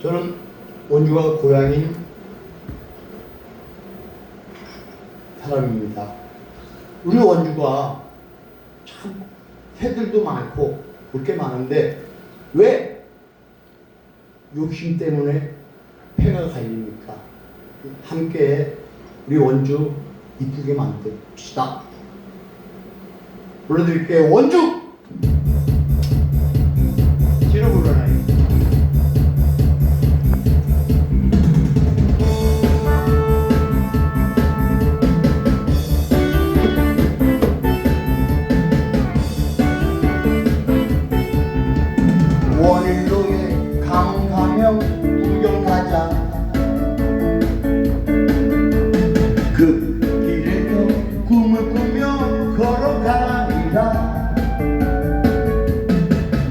저는 원주가 고향인 사람입니다. 우리 원주가 참 새들도 많고 볼게 많은데 왜 욕심 때문에 폐가 갈립니까? 함께 우리 원주 이쁘게 만듭시다. 불러드릴게요. 원주! 일로에 강 가면 구경 가자. 그 길에서 꿈을 꾸며 걸어가리라.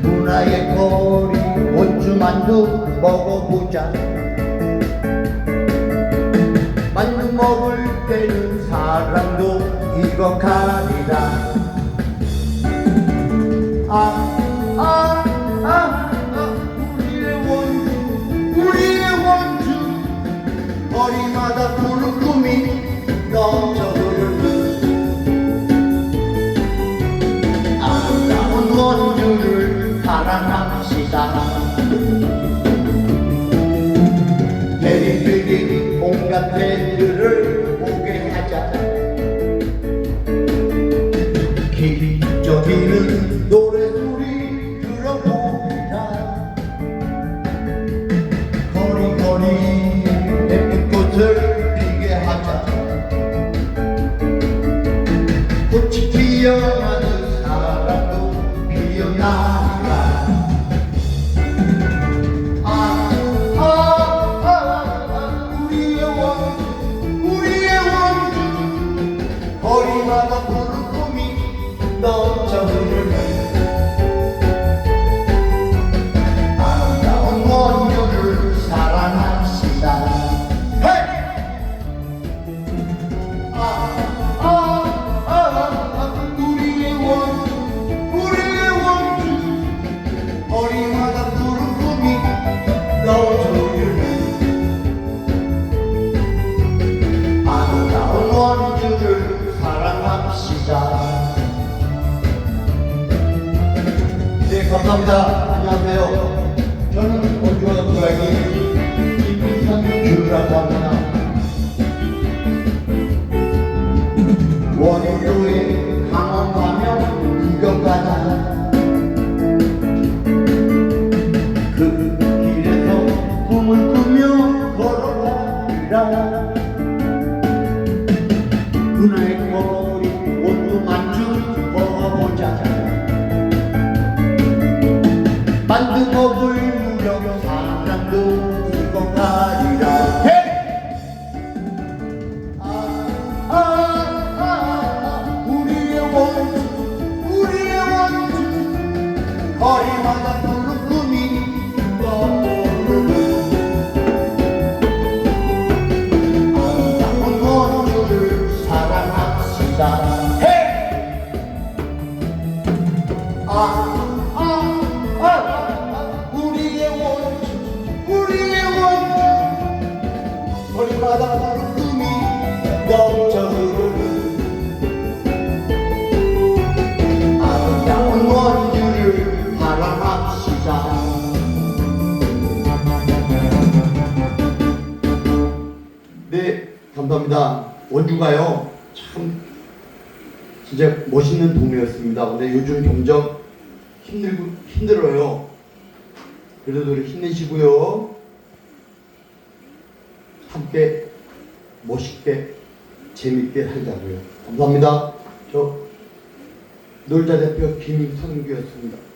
문화의 거리 원주만두 먹어보자. 만두 먹을 때는 사랑도 익어가리라. 아, 아, 아, 원주를 사랑합시다. 대리들이 온갖 배들을 거리마다 푸른 꿈이 넘쳐 흐 감사합니다. 안녕하세요. 저는 원주가 고양이 김민상주라고 합니다. 원주에 강원 가면 구경 가자. 그 길에서 꿈을 꾸며 걸어가리라. 문화의 거 네, 감사합니다. 원주가요, 참 진짜 멋있는 동네였습니다. 근데 요즘 점점 힘들고 힘들어요. 그래도 우리 힘내시고요. 함께 멋있게 재밌게 살자고요. 감사합니다. 저 놀자 대표 김성규였습니다.